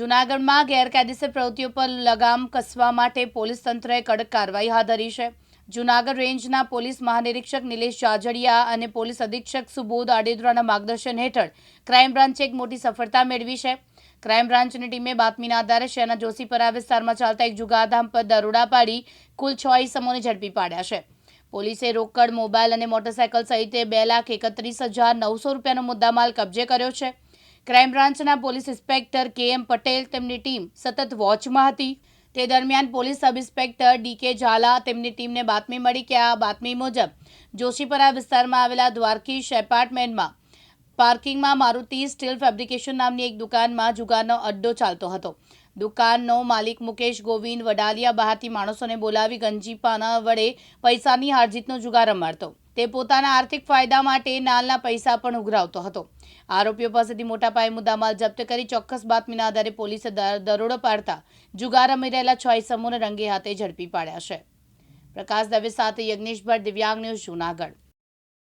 જૂનાગઢમાં ગેરકાયદેસર પ્રવૃત્તિઓ પર લગામ કસવા માટે પોલીસ તંત્રએ કડક કાર્યવાહી હાથ ધરી છે. જૂનાગઢ રેન્જના પોલીસ મહાનિરીક્ષક નિલેશ જાજડિયા અને પોલીસ અધિક્ષક સુબોધ આડેદરાના માર્ગદર્શન હેઠળ ક્રાઇમ બ્રાન્ચે એક મોટી સફળતા મેળવી છે. ક્રાઇમ બ્રાન્ચની ટીમે બાતમીના આધારે શહેરના જોશીપરા વિસ્તારમાં ચાલતા એક જુગારધામ પર દરોડા પાડી કુલ છ ઇસમોને ઝડપી પાડ્યા છે. પોલીસે રોકડ, મોબાઈલ અને મોટરસાયકલ સહિત બે લાખ એકત્રીસ હજાર નવસો રૂપિયાનો મુદ્દામાલ કબજે કર્યો છે. ક્રાઇમ બ્રાન્ચના પોલીસ ઇન્સ્પેક્ટર કે એમ પટેલ તેમની ટીમ સતત વોચમાં હતી. તે દરમિયાન પોલીસ સબ ઇન્સ્પેક્ટર ડી કે ઝાલા તેમની ટીમને બાતમી મળી કે આ બાતમી મુજબ જોશીપરા વિસ્તારમાં આવેલા દ્વારકીશ એપાર્ટમેન્ટમાં પાર્કિંગમાં મારુતિ સ્ટીલ ફેબ્રિકેશન નામની એક દુકાનમાં જુગારનો અડ્ડો ચાલતો હતો. દુકાનનો માલિક મુકેશ ગોવિંદ વડાલિયા બહારથી માણસોને બોલાવી ગંજીપાના વડે પૈસાની હારજીતનો જુગાર રમાડતો. તે પોતાના આર્થિક ફાયદા માટે નાલના પૈસા પણ ઉઘરાવતો હતો. આરોપીઓ પાસેથી મોટા પાયે મુદ્દામાલ જપ્ત કરી ચોક્કસ બાતમીના આધારે પોલીસે દરોડો પાડતા જુગાર રમી રહેલા છ ઇસમોને રંગે હાથે ઝડપી પાડ્યા છે. પ્રકાશ દવે સાથે યજ્ઞેશ ભટ્ટ દિવ્યાંગ ન્યૂઝ જૂનાગઢ.